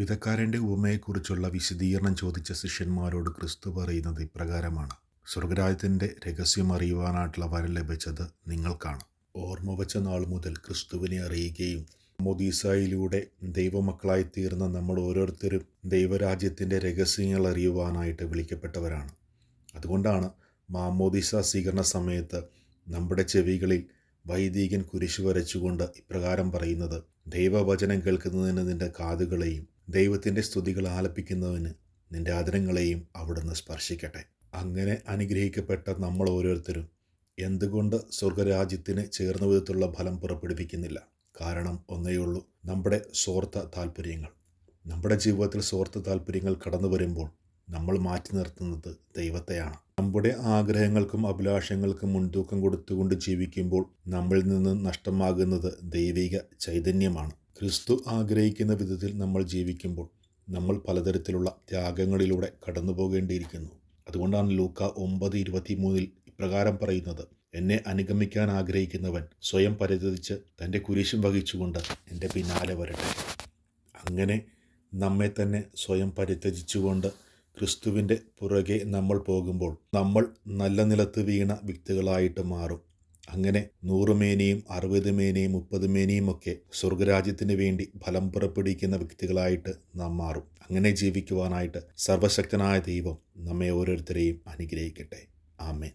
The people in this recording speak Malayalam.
വിധക്കാരന്റെ ഉപമയെക്കുറിച്ചുള്ള വിശദീകരണം ചോദിച്ച ശിഷ്യന്മാരോട് ക്രിസ്തു പറയുന്നത് ഇപ്രകാരമാണ്. സ്വർഗരാജ്യത്തിന്റെ രഹസ്യം അറിയുവാനായിട്ടുള്ള വരം ലഭിച്ചത് നിങ്ങൾക്കാണ് ഓർമ്മ വച്ച നാൾ മുതൽ ക്രിസ്തുവിനെ അറിയുകയും മൊദീസായിലൂടെ ദൈവമക്കളായി തീർന്ന നമ്മൾ ഓരോരുത്തരും ദൈവരാജ്യത്തിന്റെ രഹസ്യങ്ങൾ അറിയുവാനായിട്ട് വിളിക്കപ്പെട്ടവരാണ്. അതുകൊണ്ടാണ് മാമോദിസ സ്വീകരണ സമയത്ത് നമ്മുടെ ചെവികളിൽ വൈദികൻ കുരിശു വരച്ചുകൊണ്ട് ഇപ്രകാരം പറയുന്നത്. ദൈവവചനം കേൾക്കുന്നതിന് നിന്റെ കാതുകളെയും ദൈവത്തിന്റെ സ്തുതികൾ ആലപിക്കുന്നതിന് നിന്റെ ആദരങ്ങളെയും അവിടുന്ന് സ്പർശിക്കട്ടെ. അങ്ങനെ അനുഗ്രഹിക്കപ്പെട്ട നമ്മൾ ഓരോരുത്തരും എന്തുകൊണ്ട് സ്വർഗരാജ്യത്തിന് ചേർന്ന വിധത്തിലുള്ള ഫലം പുറപ്പെടുവിക്കുന്നില്ല? കാരണം ഒന്നേയുള്ളൂ നമ്മുടെ സ്വാർത്ഥ താല്പര്യങ്ങൾ നമ്മുടെ ജീവിതത്തിൽ സ്വാർത്ഥ താല്പര്യങ്ങൾ കടന്നു വരുമ്പോൾ നമ്മൾ മാറ്റി നിർത്തുന്നത് ദൈവത്തെയാണ്. നമ്മുടെ ആഗ്രഹങ്ങൾക്കും അഭിലാഷങ്ങൾക്കും മുൻതൂക്കം കൊടുത്തുകൊണ്ട് ജീവിക്കുമ്പോൾ നമ്മളിൽ നിന്ന് നഷ്ടമാകുന്നത് ദൈവിക ചൈതന്യമാണ്. ക്രിസ്തു ആഗ്രഹിക്കുന്ന വിധത്തിൽ നമ്മൾ ജീവിക്കുമ്പോൾ നമ്മൾ പലതരത്തിലുള്ള ത്യാഗങ്ങളിലൂടെ കടന്നു പോകേണ്ടിയിരിക്കുന്നു അതുകൊണ്ടാണ് ലൂക്ക ഒമ്പത് ഇരുപത്തി മൂന്നിൽ ഇപ്രകാരം പറയുന്നത് എന്നെ അനുഗമിക്കാൻ ആഗ്രഹിക്കുന്നവൻ സ്വയം പരിതതിച്ച് തന്റെ കുരിശും വഹിച്ചുകൊണ്ട് എന്റെ പിന്നാലെ വരട്ടെ. അങ്ങനെ നമ്മെ തന്നെ സ്വയം പരിത്യജിച്ചുകൊണ്ട് ക്രിസ്തുവിന്റെ പുറകെ നമ്മൾ പോകുമ്പോൾ നമ്മൾ നല്ല നിലത്ത് വീണ വ്യക്തികളായിട്ട് മാറും. അങ്ങനെ നൂറ് മേനിയും അറുപത് മേനിയും മുപ്പത് മേനിയും ഒക്കെ സ്വർഗരാജ്യത്തിന് വേണ്ടി ഫലം പുറപ്പെടുവിക്കുന്ന വ്യക്തികളായിട്ട് നാം മാറും. അങ്ങനെ ജീവിക്കുവാനായിട്ട് സർവശക്തനായ ദൈവം നമ്മെ ഓരോരുത്തരെയും അനുഗ്രഹിക്കട്ടെ. ആമേൻ.